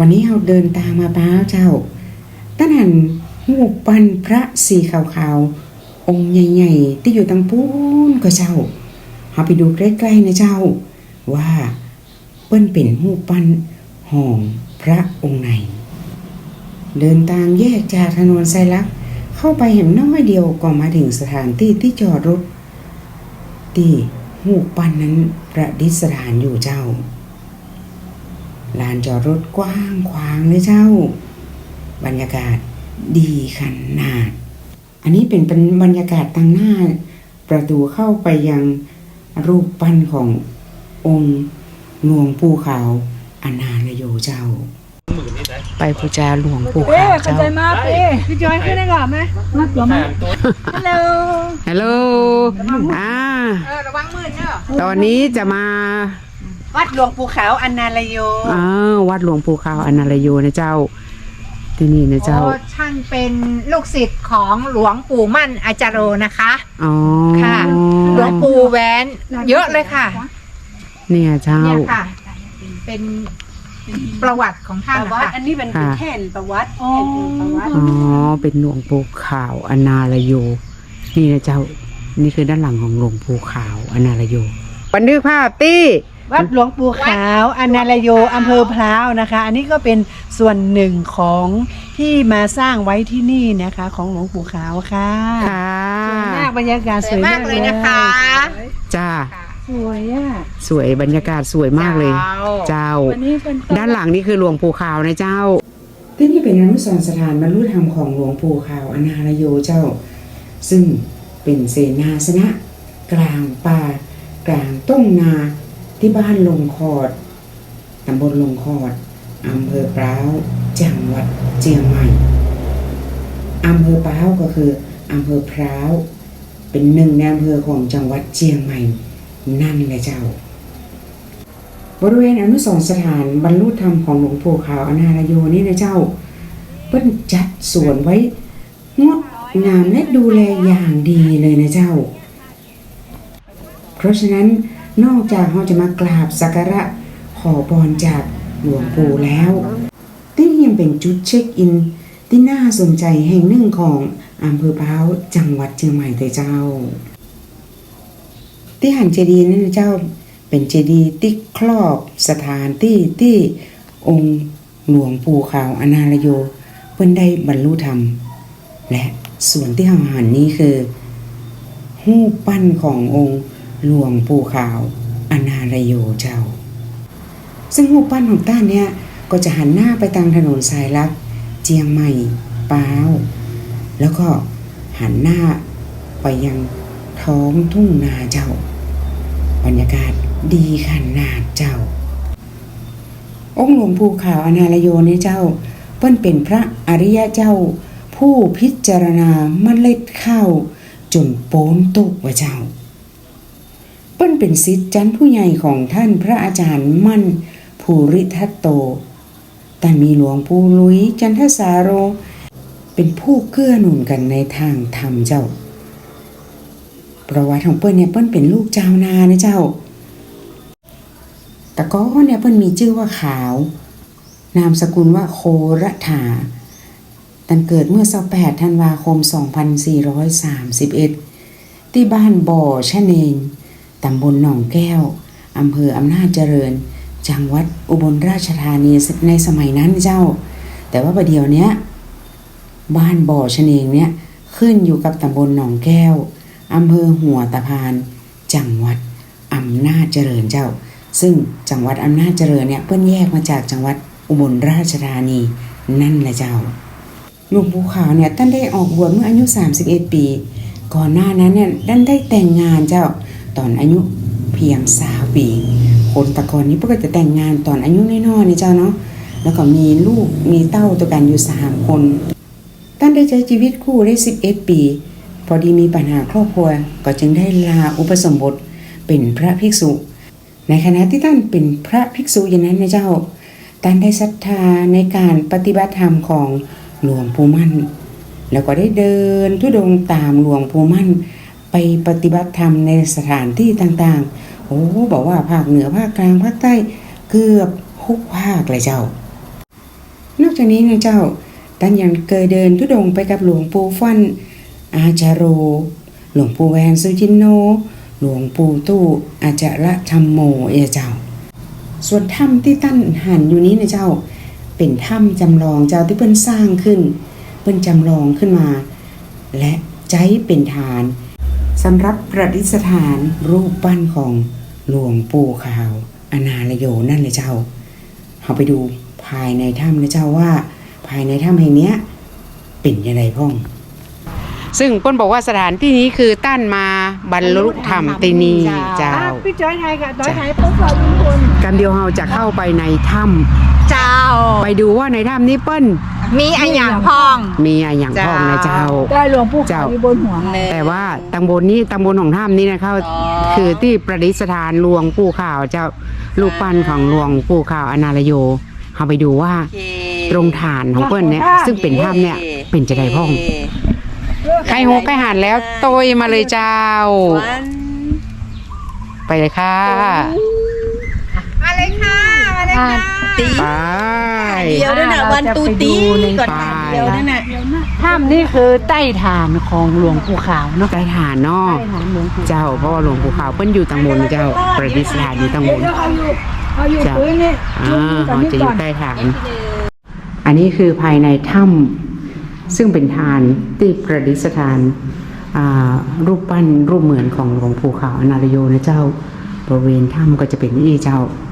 วันนี้เราเดินตามมาป้าเจ้าตั้งหันหูปันพระสีขาวๆ องค์ใหญ่ๆ ที่อยู่ตังปูนก็เจ้าเราไปดูใกล้ๆนะเจ้า ว่าเปิ้นเป็นหูปั้นห่องพระองค์ไหน เดินตามแยกจากถนนไซลักเข้าไปเห็นน้อยเดียวก็มาถึงสถานที่ที่จอดรถที่หูปั้นนั้นประดิษฐานอยู่เจ้า ลานจอดรถกว้างขวางเลยเจ้า บรรยากาศดีขนาด อันนี้เป็นเป็นบรรยากาศตั้งหน้า ประตูเข้าไปยังรูปปั้นขององค์หลวงปู่ขาวอนาลโยเจ้า ไปบูชาหลวงปู่เอ๊ขาวเข้าเจ้าใจมากเอ๊พี่จอยขึ้นได้ก่อนไหมมาตัวมาฮัลโหลฮัลโหลอ่า เออระวังมือเนอะตอนนี้จะมา วัดหลวงปู่ขาวอันนาลโยอ้าววัดหลวงปู่ขาวอนาลโยนะเจ้าที่นี่นะเจ้าโอ้ท่านเป็นลูกศิษย์ของหลวงปู่มั่นอาจารโรนะคะอ๋อค่ะ หลวงปู่แหวนเยอะเลยค่ะ เนี่ยเจ้าเนี่ยค่ะ เป็นประวัติของท่านประนะวัติคะอันนี้เป็นค่ะแทนประวัติแทนประวัติอ๋อเป็นหลวงปู่ขาวอนาลโยนี่นะเจ้านี่คือด้านหลังของหลวงปู่ขาวอนาลโยบันทึกภาพตี้ วัดหลวงปู่ขาวอนาลโยอำเภอพร้าวนะคะ อันนี้ก็เป็นส่วนหนึ่งของที่มาสร้างไว้ที่นี่นะคะ ของหลวงปู่ขาวค่ะค่ะสวยมากบรรยากาศสสววยยากกมามเลเลยยนะคะจ้าสวยอะสวยบรรยากาศสวยมากเลย เจ้าเจ้าวันนี้เป็นด้านหลังนี่คือหลวงปู่ขาวนะเจ้าที่นี่เป็นอนุสรณ์สถานบรรลุธรรมของหลวงปู่ขาวอนาลโยเจ้า ซึ่งเป็นเสนาสนะ กลางป่ากลางต้งนา ที่บ้านลงคอด ตำบลลงคอด อำเภอปร้าวจังหวัดเชียงใหม่ อำเภอปร้าวก็คือ อำเภอพร้าว เป็นหนึ่งในอำเภอของจังหวัดเชียงใหม่ นั่นแหละเจ้า บริเวณอนุสรณ์สถานบรรลุธรรมของหลวงปู่ขาวอนาลโยนี่นะเจ้า เปิ้นจัดสวนไว้งดงามและดูแลอย่างดีเลยนะเจ้า เพราะฉะนั้น นอกจากเราจะมากราบสักการะขอพรจากหลวงปู่แล้วที่นี่ยังเป็นจุดเช็คอิน ที่น่าสนใจแห่งหนึ่งของอำเภอพร้าวจังหวัดเชียงใหม่แต่เจ้า ที่หันเจดีย์นั่นเจ้าเป็นเจดีย์ที่ครอบสถานที่ที่องค์หลวงปู่ขาวอนาลโย เพิ่นได้บรรลุธรรม และส่วนที่เฮาหันนี้คือหูปปั้นขององค์ หลวงปู่ขาว อนาลโยเจ้า ซึ่งหูปปั้นของต้านเนี่ยก็จะหันหน้าไปทางถนนสายลักเจียงใหม่ปาว แล้วก็หันหน้าไปยังท้องทุ่งนาเจ้า บรรยากาศดีขนาดเจ้า องค์หลวงปู่ขาวอนาลโยนี่เจ้า เปิ้นเป็นพระอริยะเจ้า ผู้พิจารณาเมล็ดข้าวจนโป้นตุกว่าเจ้า เปิ้นเป็นศิษย์จันผู้ใหญ่ของท่านพระอาจารย์มั่นภูริทัตโต แต่มีหลวงปู่ลุยจันทสาโร เป็นผู้เกื้อหนุนกันในทางธรรมเจ้า ประวัติของเปิ้ลเนี่ยเปิ้ลเป็นลูกเจ้านานะเจ้า แต่ก็เนี่ยเปิ้ลมีชื่อว่าขาวนามสกุลว่าโคระถาตันเกิดเมื่อ28ธันวาคม 2431 ที่บ้านบ่อชะเนง ตำบลหนองแก้ว อำเภออำนาจเจริญ จังหวัดอุบลราชธานีในสมัยนั้นเจ้า แต่ว่าประเดี๋ยวเนี้ย บ้านบ่อชะเนงเนี่ยขึ้นอยู่กับตำบลหนองแก้ว อำเภอหัวตะพาน จังหวัดอำนาจเจริญเจ้า ซึ่งจังหวัดอำนาจเจริญเนี่ยเพิ่นแยกมาจากจังหวัดอุบลราชธานีนั่นแหละเจ้าหลวงปู่ขาวเนี่ยท่านได้ออกบวชเมื่ออายุ 31 ปี ก่อนหน้านั้นเนี่ยท่านได้แต่งงานเจ้า ตอนอายุเพียงสาวปีคนตะกอนนี้เพิ่นก็จะแต่งงานตอนอายุน้อยๆนี่เจ้าเนาะแล้วก็มีลูกมีเต้าตัวกันอยู่สามคนท่านได้ใช้ชีวิตคู่ได้11ปี พอดีมีปัญหาครอบครัวก็จึงได้ลาอุปสมบทเป็นพระภิกษุ ในขณะที่ท่านเป็นพระภิกษุอย่างนั้นนะเจ้าท่านได้ศรัทธาในการปฏิบัติธรรมของหลวงปู่มั่น แล้วก็ได้เดินทุดงตามหลวงปู่มั่น ไปปฏิบัติธรรมในสถานที่ต่างๆ โอ้บอกว่าภาคเหนือภาคกลางภาคใต้เกือบทุกภาคเลยเจ้า นอกจากนี้นะเจ้าท่านยังเคยเดินทุดงค์ไปกับหลวงปู่ฟัน อาจารโร หลวงปู่แวนสุจินโน หลวงปู่ตู้อาจาระธรรมโมเอเจ้า ส่วนถ้ำที่ตั้นหันอยู่นี้นะเจ้า เป็นถ้ำจำลองเจ้าที่เพิ่นสร้างขึ้น เพิ่นจำลองขึ้นมา และใจเป็นฐาน สำหรับประดิษฐานรูปปั้นของหลวงปู่ขาว อนาลโยนั่นเลยเจ้าเราไปดูภายในถ้ำนะเจ้าว่า ภายในถ้ำแห่งเนี้ยเป็นยังไงพ่อง ซึ่งเปิ้นบอกว่าสถานที่นี้คือต้านมาบรรลุธรรมที่นี่เจ้า พี่จอยไทยค่ะจอยไทยปุ๊บเราทุกคนกันเดียวเราจะเข้าไปในถ้เจ้าำไปดูว่าในถ้ำนี้เปิ้น มีอันอย่างพอง มีอะไรอย่างพ่องนะเจ้า ได้หลวงปู่เจ้าขาวอยู่บนหัวแต่ว่าตังบนนี้ตังบนของถ้ำนี้นะเขาคือที่ประดิษฐานหลวงปู่ขาวเจ้ารูปปั้นของหลวงปู่ขาวอนาลโยเราไปดูว่าตรงฐานของเปิ้นเนี่ยซึ่งเป็นถ้ำเนี่ย เป็นจะได้พ่องใครหกใครหันแล้วโตยมาเลยเจ้าไปเลยค่ะ มาเลยค่ะ มาเลยค่ะ ไปเดียวด้วยนะวันตูตีก่อนไปเดียวด้วยนะถ้ำนี่คือใต้ฐานของหลวงปู่ขาวเนาะใต้ฐานเนาะใต้ฐานหลวงปู่เจ้าเพราะว่าหลวงปู่ขาวเปิ้นอยู่ตังบนเจ้าประดิษฐานอยู่ตังบนเขาอยู่เขาอยู่จ้ะ พื้นนี่อ่าตอนเขานี้จะอก่ยู่อนใต้ฐาน อันนี้คือภายในถ้ำซึ่งเป็นฐานที่ประดิษฐานอ่ารูปปั้นรูปเหมือนของหลวงปู่ขาวอนาลโยนะเจ้าบริเวณถ้ำก็จะเป็นนี่เจ้าก็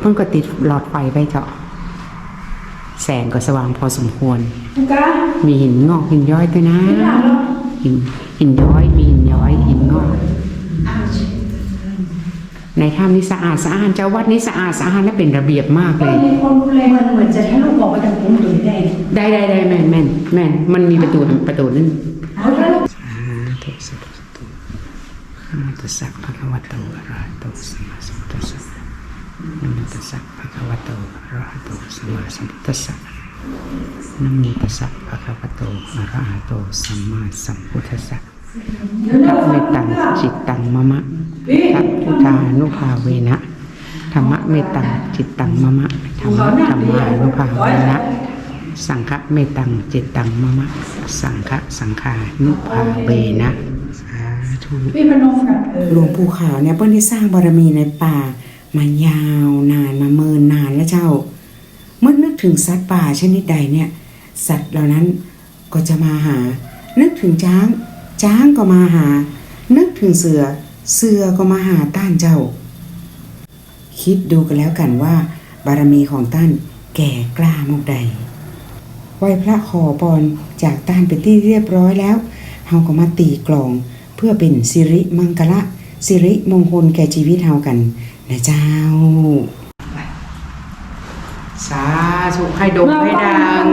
เพิ่งก็ติดหลอดไฟไปเจ้าแสงก็สว่างพอสมควร มีหินงอกหินย้อยด้วยนะหินหินย้อยมีหินย้อยหินงอก ในถ้ำนี้สะอาดสะอาดเจ้าวัดนี้สะอาดสะอาดและเป็นระเบียบมากเลยมีคนดูแลมันเหมือนจะให้ลูกออกไปจากผมตัวได้ได้ได้ได้แม่นแม่นแม่นมันมีประตูประตูนั่นสาธุสาธุสาธุนะโมตัสสะภะคะวะโตอะระหะโตสัมมาสัมพุทธัสสะ นะโมตัสสะภะคะวะโตอะระหะโตสัมมาสัมพุทธัสสะนะโมตัสสะภะคะวะโตอะระหะโตสัมมาสัมพุทธัสสะทัพเมตังจิตตังมะมะทัพพุทธานุภาเวนะธรรมะเมตังจิตตังมะมะธรรมะธรรมานุภาเวนะสังฆะเมตังจิตตังมะมะ สังฆะสังขานุภาเวนะสาธุพี่พนมกับเออหลวงปู่ขาวเนี่ยเพิ่นได้สร้างบารมีในป่า มายาวนานมาเมินนานแล้วเจ้า เมื่อนึกถึงสัตว์ป่าชนิดใดเนี่ย สัตว์เหล่านั้นก็จะมาหา นึกถึงช้าง ช้างก็มาหา นึกถึงเสือ เสือก็มาหาต้านเจ้า คิดดูกันแล้วกันว่า บารมีของต้านแก่กล้ามากใดไหว้พระขอพรจากต้านเป็นที่เรียบร้อยแล้วเฮาก็มาตีกลองเพื่อเป็นสิริมังกละ สิริมงคลแก่ชีวิตเฮากันนะเจ้า สาธุให้ดกให้ดัง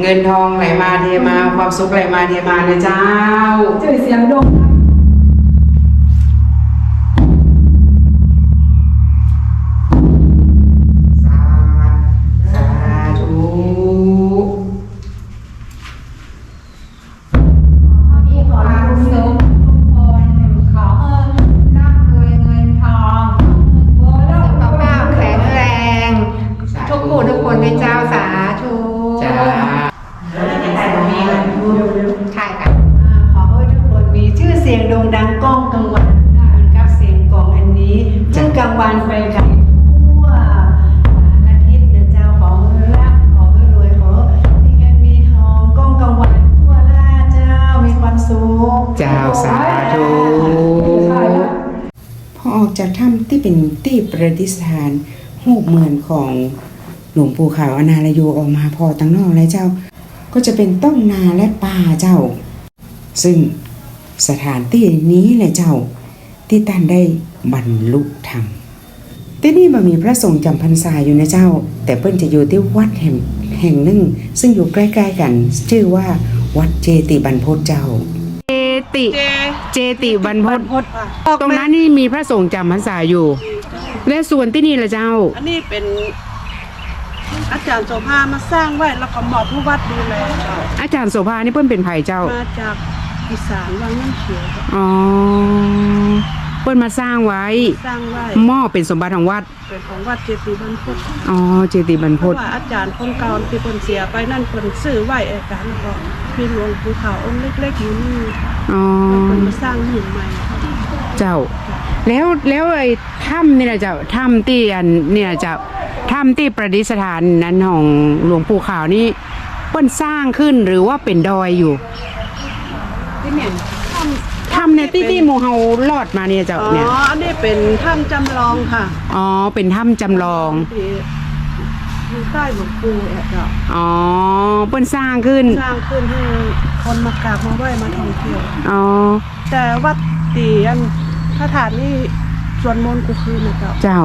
เงินทองไหลมาเทมา ความสุขไหลมาเทมานะเจ้า เจอเสียงดง จากถ้ำที่เป็นที่ประดิษฐานรูปเหมือนของหลวงปู่ขาวอนาลโยออกมาพอตั้งนอกแล้วเจ้า ก็จะเป็นต้นนาและป่าเจ้า ซึ่งสถานที่นี้แหละเจ้า ที่ท่านได้บรรลุธรรมที่นี่มันมีพระสงฆ์จำพรรษาอยู่นะเจ้า แต่เพิ่นจะอยู่ที่วัดแห่งแห่งหนึ่ง ซึ่งอยู่ใกล้ ๆกัน ชื่อว่าวัดเจติบรรพตเจ้า ติ เจติบรรพตตรงนั้นนี่มีพระสงฆ์จำพรรษาอยู่ และส่วนที่นี่ละเจ้า อันนี้เป็น อาจารย์โสภามาสร้างไว้แล้วก็มอบผู้วัดดูแลเจ้าอาจารย์โสภานี่เพิ่นเป็นไผ่เจ้า มาจากอีสานวังน้ำเขียวเจ้าอ๋อ เปิ้นมาสร้างไว้ สร้างไว้หม้อเป็นสมบัติของวัด เป็นของวัดเจดีย์บรรพตอ๋อเจดีย์บรรพเพราะตว่าอาจารย์คนเก่าที่คนเสียไปนั่นคนซื้อไว้เอกการก็มีหลวงปู่ขาวองค์เล็กๆอยู่นี่อ๋อคนมาสร้างหินใหม่เจ้า แล้วแล้วไอ้ถ้ำนี่นะเจ้าถ้ำที่อันเนี่ยเจ้าถ้ำที่ประดิษฐานนั้นของหลวงปู่ขาวนี่เปิ้นสร้างขึ้นหรือว่าเป็นดอยอยู่ ที่เนี่ยถ้ำเนี่ยที่ที่หมู่เฮาลอดมาเนี่ยเจ้าอ๋อเนี่ย อันนี้เป็นถ้ำจำลองค่ะอ๋อ เป็นถ้ำจำลอง ที่อยู่ใต้หลวงปู่แอะเจ้าอ๋อเปิ้นสร้างขึ้น สร้างขึ้นให้คนมากราบมาไหว้มาท่องเที่ยว อ๋อ แต่วัดตีอันพระธาตุนี่สวดมนต์กูคืนนะเจ้า เจ้า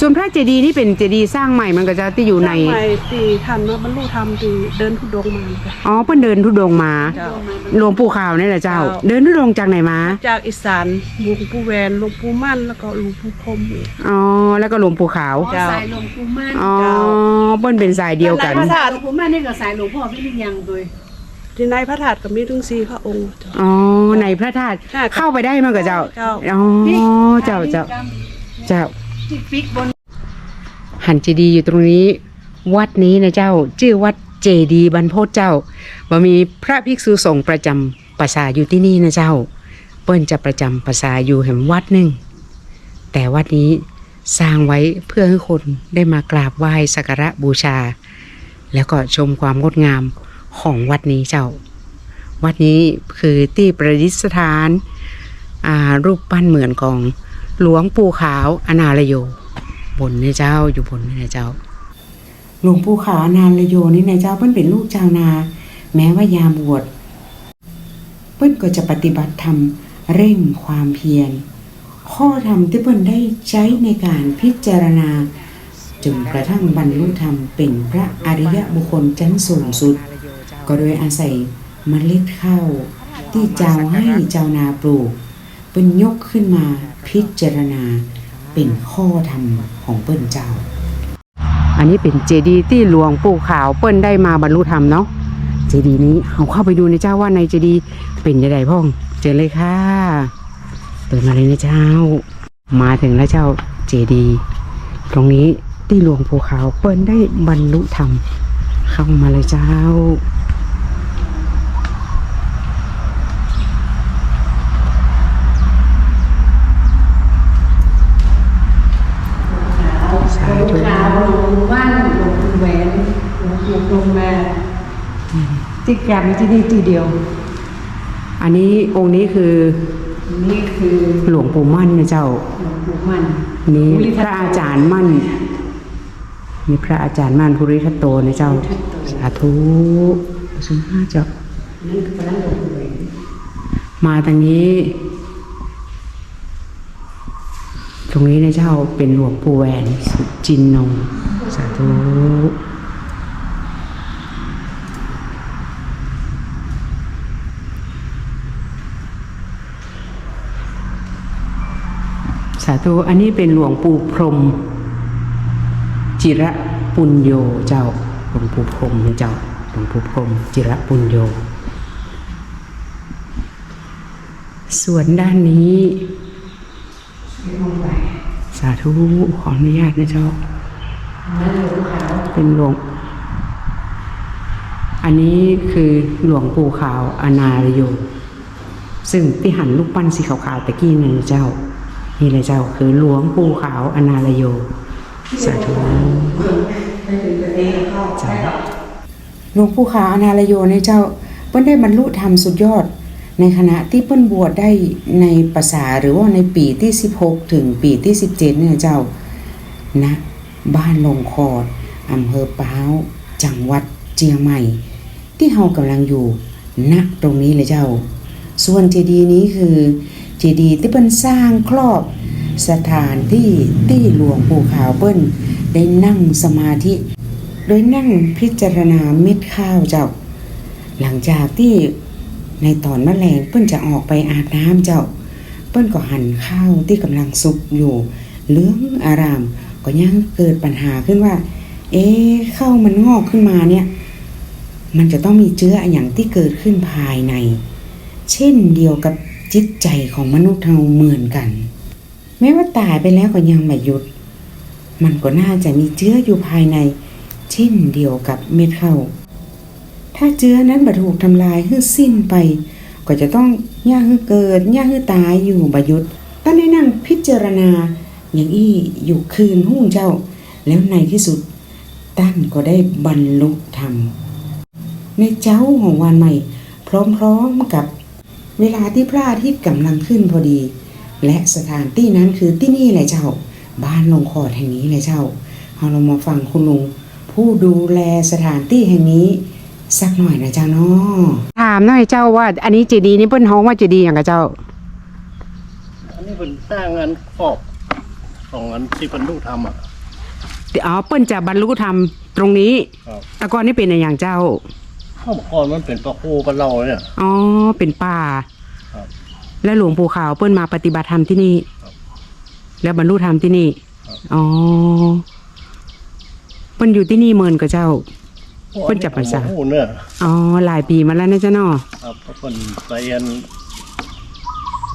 ส่วนพระเจดีย์นี่เป็นเจดีย์สร้างใหม่มันก็จะที่อยู่ในสร้างใหม่ตีทันมาบรรลุธรรมตีเดินทุดงค์มาจ้ะ อ๋อเปิ้นเดินทุดงค์มาเจ้าหลวงปู่ขาวนี่แหละเจ้า เจ้า เดินทุดงค์จากไหนมา จากอีสานหลวงปู่แหวนหลวงปู่มั่นแล้วก็หลวงปู่พรหมอีก อ๋อ แล้วก็หลวงปู่ขาวเจ้าสายหลวงปู่มั่นอ๋อเจ้าเปิ้นเป็นสายเดียวกันพระธาตุหลวงปู่มั่นนี่ก็สายหลวงพ่อพี่ลิยังตัวที่ในพระธาตุก็มีถึงสี่พระองค์เจ้า อ๋อ ในพระธาตุค่ะเข้าไปได้มั้งกับเจ้า เจ้า อ๋อ เจ้าเจ้า เจ้า ที่ฟิกบนหันเจดีย์อยู่ตรงนี้ วัดนี้นะเจ้า ชื่อวัดเจดีย์บรรพตเจ้าบ่มีพระภิกษุสงฆ์ประจำประสาอยู่ที่นี่นะเจ้า เปิ้นจะประจำประสาอยู่แห่งวัดหนึ่งแต่วัดนี้สร้างไว้เพื่อให้คนได้มากราบไหว้สักการะบูชา แล้วก็ชมความงดงามของวัดนี้เจ้า วัดนี้คือที่ประดิษฐานรูปปั้นเหมือนของ หลวงปู่ขาวอนาลโย บนเนี่ยเจ้าอยู่บนนี่นเจ้า หลวงปู่ขาวอนาลโยนี่ในเจ้าเปิ้นเป็นลูกชาวนา แม้ว่ายามบวชเปิ้นก็จะปฏิบัติธรรมเร่งความเพียร ข้อธรรมที่เปิ้นได้ใช้ในการพิจารณาจนกระทั่งบรรลุธรรมเป็นพระอริยบุคคลชั้นสูงสุด ก็โดยอาศัยเมล็ดข้าวที่เจ้าให้เจ้านาปลูก ป็นยกขึ้นมาพิจารณาเป็นข้อธรรมของเปิ้นเจ้า อันนี้เป็นเจดีย์ที่หลวงปู่ขาวเปิ้นได้มาบรรลุธรรมเนาะเจดีย์นี้เอาเข้าไปดูนะเจ้าว่าในเจดีย์เป็นยังไงพ่อง เจอเลยค่ะ เปิดมาเลยนะเจ้า มาถึงแล้วเจ้าเจดีย์ตรงนี้ที่หลวงปู่ขาวเปิ้นได้บรรลุธรรมเข้ามาเลยเจ้า สาธุขาวหลวงปู่มั่นหลวงแหวนหลวงปู่พรมาที่กราบอยู่ที่นี่ที่เดียว อันนี้องค์นี้คือนี่คือหลวงปู่มั่นนะเจ้า หลวงปู่มั่นนี่พระอาจารย์มั่นนี่พระอาจารย์มั่นภูริทัตโตนะเจ้า สาธุสุนห้าเจ้านั่นคือพระหลวงปู่มาทางนี้ ต รงนี้นะเจ้าเป็นหลวงปู่แหวนสุจินโนสาธุสาธุอันนี้เป็นหลวงปู่พรม จิระปุญโยเจ้าหลวงปู่พรมเจ้าหลวงปู่พรม จิระปุญโยส่วนด้านนี้ สาธุขออนุญาตนะเจ้านั่นหลวงขาวเป็นหลวง อันนี้คือหลวงปู่ขาวอนาลโยซึ่งที่หันลูกปั้นสีขาวๆตะกี้นี่นะเจ้า นี่เลยเจ้าคือหลวงปู่ขาวอนาลโยสาธุเจ้าหลวงปู่ขาวอนาลโยเนี่ยเจ้าเปิ้นได้บรรลุธรรมสุดยอด ในขณะที่เปิ้นบวชได้ในภาษาหรือว่าในปีที่ 16 ถึงปีที่ 17 เนี่ยเจ้าณบ้านลงคอดอำเภอป้าวจังหวัดเจียงใหม่ ที่เฮากำลังอยู่ณตรงนี้เลยเจ้า ส่วนเจดีย์นี้คือเจดีย์ที่เปิ้นสร้างครอบสถานที่ที่หลวงปู่ขาวเปิ้นได้นั่งสมาธิ โดยนั่งพิจารณาเม็ดข้าวเจ้า หลังจากที่ ในตอนมะแรงเปิ้นจะออกไปอาบน้ำเจ้า เปิ้นก็หั่นข้าวที่กำลังสุกอยู่เลื้องอาราม ก็ยังเกิดปัญหาขึ้นว่า เอ๊ข้าวมันงอกขึ้นมาเนี่ย มันจะต้องมีเชื้ออย่างที่เกิดขึ้นภายใน เช่นเดียวกับจิตใจของมนุษย์เราเหมือนกัน แม้ว่าตายไปแล้วก็ยังไม่หยุด มันก็น่าจะมีเชื้ออยู่ภายใน เช่นเดียวกับเม็ดข้าว ถ้าเชื้อนั้นบ่ถูกทำลายให้สิ้นไป ก็จะต้องย่าให้เกิดย่าให้ตายอยู่บยุดตั้งได้นั่งพิจารณาอย่างอี้อยู่คืนหุ่งเจ้า แล้วในที่สุด ตั้นก็ได้บรรลุธรรม ในเจ้าของวันใหม่ พร้อมๆกับเวลาที่พระอาทิตย์กำลังขึ้นพอดี และสถานที่นั้นคือที่นี่แหละเจ้า บ้านลงขอดแห่งนี้แหละเจ้าเอาเรามาฟังคุณลุงผู้ดูแลสถานที่แห่งนี้ สักหน่อยนะเจ้าเนาะถามหน่อยเจ้าว่า อันนี้เจดีย์นี่เปิ้นฮ้องว่าเจดีย์หยังกับเจ้า อันนี้เป็นสร้างงานขอบของอันที่เป็นลูกทำอะ อ๋อเปิ้นจะบรรลุธรรมตรงนี้ครับ แต่ก่อนนี่เป็นอย่างเจ้าข้าวก่อนมันเป็นปลาโคปลาเราเนี่ย อ๋อ เป็นป่า ครับแล้วหลวงปู่ขาวเปิ้นมาปฏิบัติธรรมที่นี่ ครับแล้วบรรลุธรรมที่นี่ ครับ อ๋อ เปิ้นอยู่ที่นี่เมินกับเจ้า เพิ่นจับพรรษาโอ้โหเนี่ยอ๋อหลายปีมาแล้วนะเจ้าเนาะครับเพราะเพิ่นไปเรียน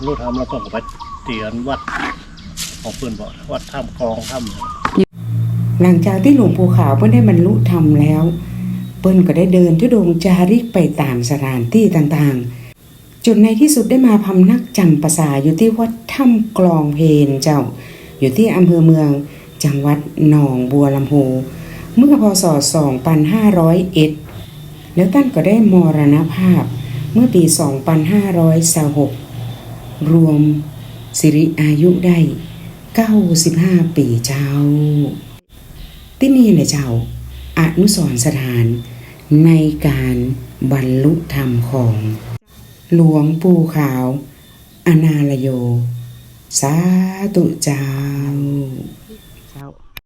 ลูกทำแล้วก็ไปเตียนวัดของเพิ่นบอกวัดถ้ำคลองถ้ำหลังจากที่หลวงปู่ขาวเพิ่นได้บรรลุธรรมแล้วเปิ้นก็ได้เดินทุดงค์จาริกไปตามสถานที่ต่างๆ จนในที่สุดได้มาพำนักจำปาสาอยู่ที่วัดถ้ำกลองเพนเจ้า อยู่ที่อำเภอเมือง จังหวัดหนองบัวลำพู เมื่อพศ 2501 แล้วท่านก็ได้มรณภาพเมื่อปี 2526รวมสิริอายุได้ 95 ปีเจ้า ที่นี่แหละเจ้า อนุสรสถานในการบรรลุธรรมของ หลวงปู่ขาว อนาลโย สาธุเจ้า